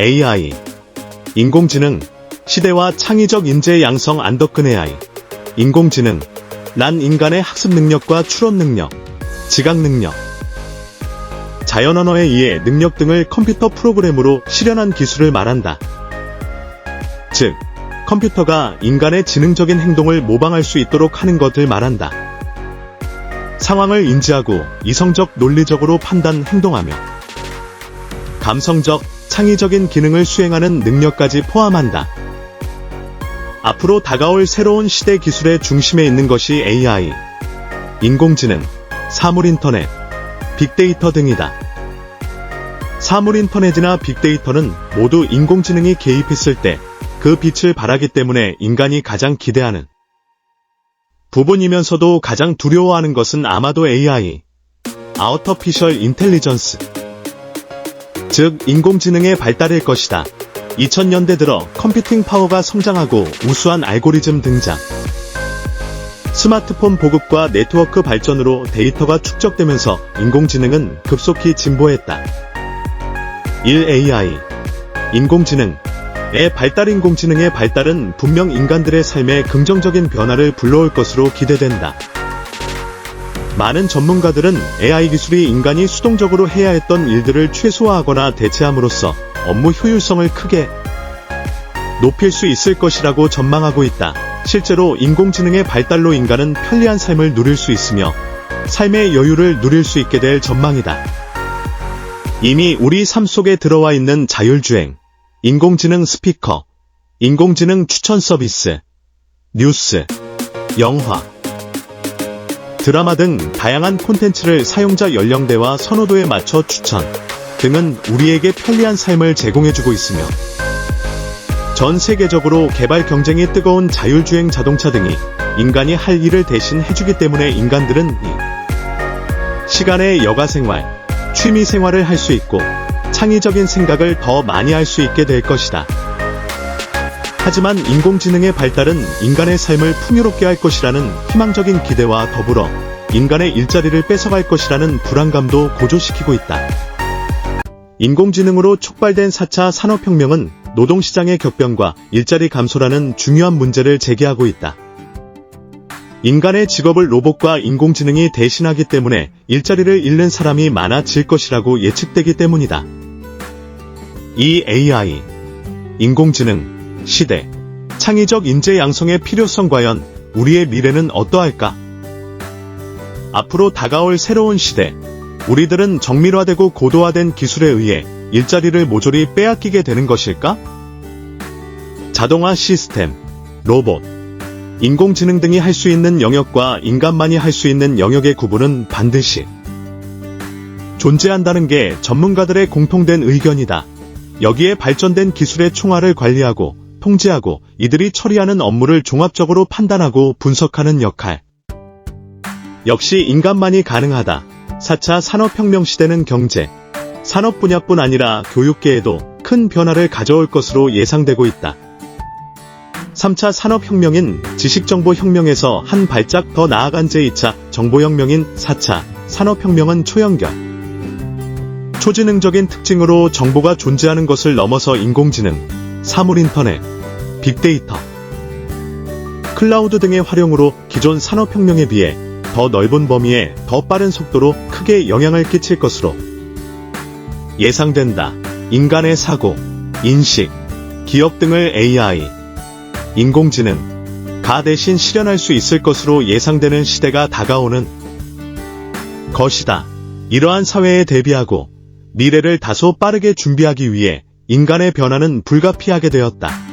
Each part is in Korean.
AI 인공지능 시대와 창의적 인재 양성 안덕근 AI 인공지능 난 인간의 학습 능력과 추론 능력, 지각 능력, 자연 언어에 의해 능력 등을 컴퓨터 프로그램으로 실현한 기술을 말한다. 즉, 컴퓨터가 인간의 지능적인 행동을 모방할 수 있도록 하는 것을 말한다. 상황을 인지하고 이성적 논리적으로 판단 행동하며 감성적 창의적인 기능을 수행하는 능력까지 포함한다. 앞으로 다가올 새로운 시대 기술의 중심에 있는 것이 AI, 인공지능, 사물인터넷, 빅데이터 등이다. 사물인터넷이나 빅데이터는 모두 인공지능이 개입했을 때 그 빛을 발하기 때문에 인간이 가장 기대하는 부분이면서도 가장 두려워하는 것은 아마도 AI, 아우터피셜 인텔리전스, 즉 인공지능의 발달일 것이다. 2000년대 들어 컴퓨팅 파워가 성장하고 우수한 알고리즘 등장. 스마트폰 보급과 네트워크 발전으로 데이터가 축적되면서 인공지능은 급속히 진보했다. 1. AI 인공지능의 발달 인공지능의 발달은 분명 인간들의 삶에 긍정적인 변화를 불러올 것으로 기대된다. 많은 전문가들은 AI 기술이 인간이 수동적으로 해야 했던 일들을 최소화하거나 대체함으로써 업무 효율성을 크게 높일 수 있을 것이라고 전망하고 있다. 실제로 인공지능의 발달로 인간은 편리한 삶을 누릴 수 있으며 삶의 여유를 누릴 수 있게 될 전망이다. 이미 우리 삶 속에 들어와 있는 자율주행, 인공지능 스피커, 인공지능 추천 서비스, 뉴스, 영화, 드라마 등 다양한 콘텐츠를 사용자 연령대와 선호도에 맞춰 추천 등은 우리에게 편리한 삶을 제공해주고 있으며 전 세계적으로 개발 경쟁이 뜨거운 자율주행 자동차 등이 인간이 할 일을 대신 해주기 때문에 인간들은 이 시간의 여가 생활, 취미 생활을 할 수 있고 창의적인 생각을 더 많이 할 수 있게 될 것이다. 하지만 인공지능의 발달은 인간의 삶을 풍요롭게 할 것이라는 희망적인 기대와 더불어 인간의 일자리를 뺏어갈 것이라는 불안감도 고조시키고 있다. 인공지능으로 촉발된 4차 산업혁명은 노동시장의 격변과 일자리 감소라는 중요한 문제를 제기하고 있다. 인간의 직업을 로봇과 인공지능이 대신하기 때문에 일자리를 잃는 사람이 많아질 것이라고 예측되기 때문이다. 이 AI, 인공지능, 시대, 창의적 인재 양성의 필요성 과연 우리의 미래는 어떠할까? 앞으로 다가올 새로운 시대, 우리들은 정밀화되고 고도화된 기술에 의해 일자리를 모조리 빼앗기게 되는 것일까? 자동화 시스템, 로봇, 인공지능 등이 할 수 있는 영역과 인간만이 할 수 있는 영역의 구분은 반드시 존재한다는 게 전문가들의 공통된 의견이다. 여기에 발전된 기술의 총알을 관리하고 통제하고 이들이 처리하는 업무를 종합적으로 판단하고 분석하는 역할. 역시 인간만이 가능하다. 4차 산업혁명 시대는 경제, 산업 분야뿐 아니라 교육계에도 큰 변화를 가져올 것으로 예상되고 있다. 3차 산업혁명인 지식정보혁명에서 한 발짝 더 나아간 제2차 정보혁명인 4차 산업혁명은 초연결. 초지능적인 특징으로 정보가 존재하는 것을 넘어서 인공지능, 사물인터넷, 빅데이터, 클라우드 등의 활용으로 기존 산업혁명에 비해 더 넓은 범위에 더 빠른 속도로 크게 영향을 끼칠 것으로 예상된다. 인간의 사고, 인식, 기업 등을 AI, 인공지능, 가 대신 실현할 수 있을 것으로 예상되는 시대가 다가오는 것이다. 이러한 사회에 대비하고 미래를 다소 빠르게 준비하기 위해 인간의 변화는 불가피하게 되었다.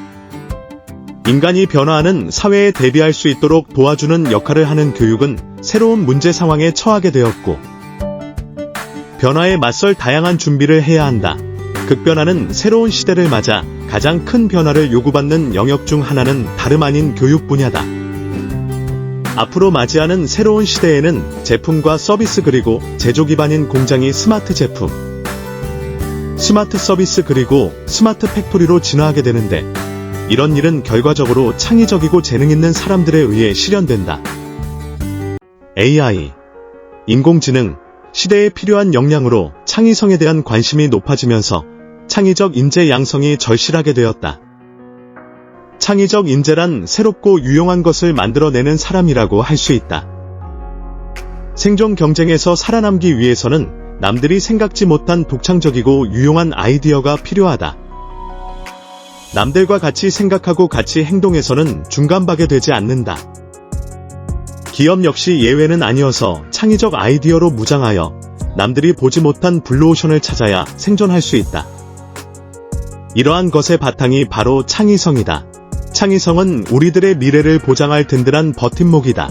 인간이 변화하는 사회에 대비할 수 있도록 도와주는 역할을 하는 교육은 새로운 문제 상황에 처하게 되었고, 변화에 맞설 다양한 준비를 해야 한다. 급변하는 새로운 시대를 맞아 가장 큰 변화를 요구받는 영역 중 하나는 다름 아닌 교육 분야다. 앞으로 맞이하는 새로운 시대에는 제품과 서비스 그리고 제조 기반인 공장이 스마트 제품, 스마트 서비스 그리고 스마트 팩토리로 진화하게 되는데 이런 일은 결과적으로 창의적이고 재능 있는 사람들에 의해 실현된다. AI, 인공지능, 시대에 필요한 역량으로 창의성에 대한 관심이 높아지면서 창의적 인재 양성이 절실하게 되었다. 창의적 인재란 새롭고 유용한 것을 만들어내는 사람이라고 할 수 있다. 생존 경쟁에서 살아남기 위해서는 남들이 생각지 못한 독창적이고 유용한 아이디어가 필요하다. 남들과 같이 생각하고 같이 행동해서는 중간박에 되지 않는다. 기업 역시 예외는 아니어서 창의적 아이디어로 무장하여 남들이 보지 못한 블루오션을 찾아야 생존할 수 있다. 이러한 것의 바탕이 바로 창의성이다. 창의성은 우리들의 미래를 보장할 든든한 버팀목이다.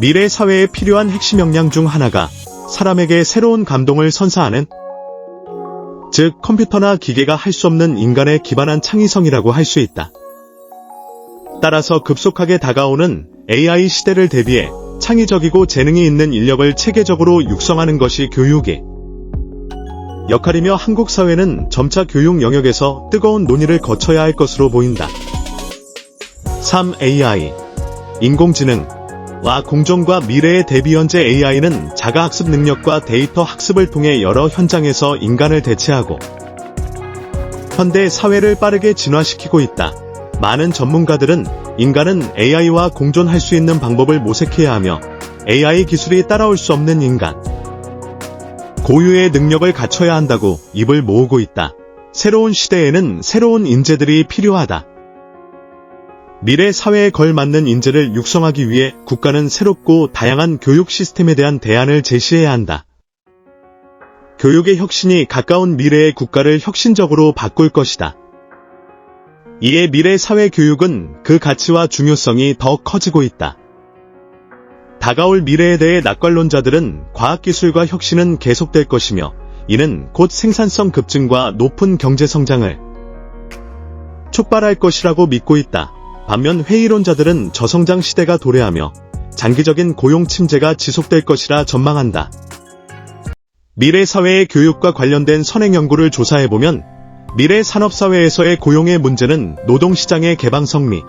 미래 사회에 필요한 핵심 역량 중 하나가 사람에게 새로운 감동을 선사하는 즉 컴퓨터나 기계가 할 수 없는 인간에 기반한 창의성이라고 할 수 있다. 따라서 급속하게 다가오는 AI 시대를 대비해 창의적이고 재능이 있는 인력을 체계적으로 육성하는 것이 교육의 역할이며 한국 사회는 점차 교육 영역에서 뜨거운 논의를 거쳐야 할 것으로 보인다. 3. AI 인공지능 와 공정과 미래의 대비 현재 AI는 자가학습 능력과 데이터 학습을 통해 여러 현장에서 인간을 대체하고 현대 사회를 빠르게 진화시키고 있다. 많은 전문가들은 인간은 AI와 공존할 수 있는 방법을 모색해야 하며 AI 기술이 따라올 수 없는 인간, 고유의 능력을 갖춰야 한다고 입을 모으고 있다. 새로운 시대에는 새로운 인재들이 필요하다. 미래 사회에 걸맞는 인재를 육성하기 위해 국가는 새롭고 다양한 교육 시스템에 대한 대안을 제시해야 한다. 교육의 혁신이 가까운 미래의 국가를 혁신적으로 바꿀 것이다. 이에 미래 사회 교육은 그 가치와 중요성이 더 커지고 있다. 다가올 미래에 대해 낙관론자들은 과학기술과 혁신은 계속될 것이며 이는 곧 생산성 급증과 높은 경제 성장을 촉발할 것이라고 믿고 있다. 반면 회의론자들은 저성장 시대가 도래하며 장기적인 고용 침체가 지속될 것이라 전망한다. 미래 사회의 교육과 관련된 선행 연구를 조사해보면 미래 산업사회에서의 고용의 문제는 노동시장의 개방성 및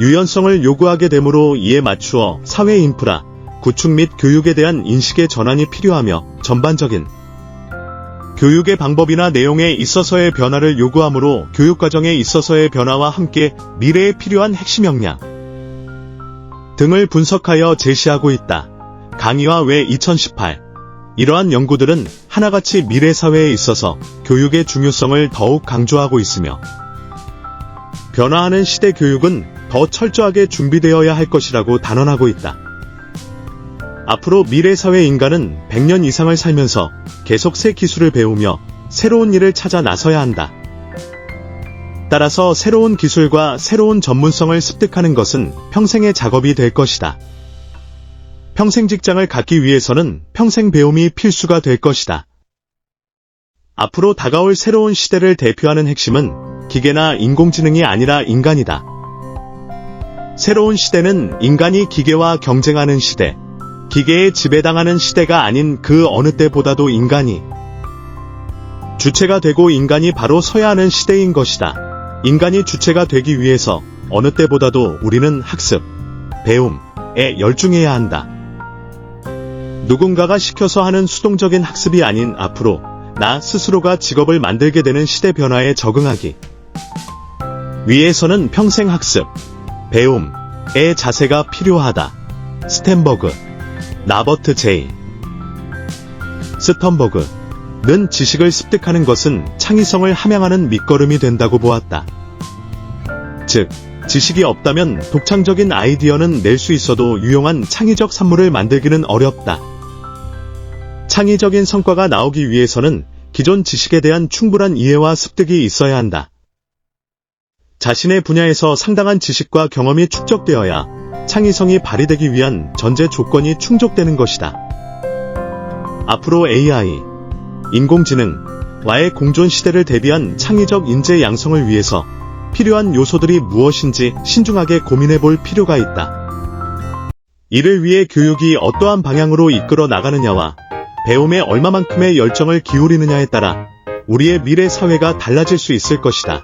유연성을 요구하게 되므로 이에 맞추어 사회 인프라, 구축 및 교육에 대한 인식의 전환이 필요하며 전반적인 교육의 방법이나 내용에 있어서의 변화를 요구하므로 교육과정에 있어서의 변화와 함께 미래에 필요한 핵심 역량 등을 분석하여 제시하고 있다. 강의와 외 2018 이러한 연구들은 하나같이 미래 사회에 있어서 교육의 중요성을 더욱 강조하고 있으며 변화하는 시대 교육은 더 철저하게 준비되어야 할 것이라고 단언하고 있다. 앞으로 미래 사회 인간은 100년 이상을 살면서 계속 새 기술을 배우며 새로운 일을 찾아 나서야 한다. 따라서 새로운 기술과 새로운 전문성을 습득하는 것은 평생의 작업이 될 것이다. 평생 직장을 갖기 위해서는 평생 배움이 필수가 될 것이다. 앞으로 다가올 새로운 시대를 대표하는 핵심은 기계나 인공지능이 아니라 인간이다. 새로운 시대는 인간이 기계와 경쟁하는 시대, 기계에 지배당하는 시대가 아닌 그 어느 때보다도 인간이 주체가 되고 인간이 바로 서야 하는 시대인 것이다. 인간이 주체가 되기 위해서 어느 때보다도 우리는 학습, 배움에 열중해야 한다. 누군가가 시켜서 하는 수동적인 학습이 아닌 앞으로 나 스스로가 직업을 만들게 되는 시대 변화에 적응하기 위해서는 평생 학습, 배움의 자세가 필요하다. 스탠버그, 나버트 제이, 스턴버그는 지식을 습득하는 것은 창의성을 함양하는 밑거름이 된다고 보았다. 즉, 지식이 없다면 독창적인 아이디어는 낼 수 있어도 유용한 창의적 산물을 만들기는 어렵다. 창의적인 성과가 나오기 위해서는 기존 지식에 대한 충분한 이해와 습득이 있어야 한다. 자신의 분야에서 상당한 지식과 경험이 축적되어야 창의성이 발휘되기 위한 전제 조건이 충족되는 것이다. 앞으로 AI, 인공지능 와의 공존 시대를 대비한 창의적 인재 양성을 위해서 필요한 요소들이 무엇인지 신중하게 고민해 볼 필요가 있다. 이를 위해 교육이 어떠한 방향으로 이끌어 나가느냐와 배움에 얼마만큼의 열정을 기울이느냐에 따라 우리의 미래 사회가 달라질 수 있을 것이다.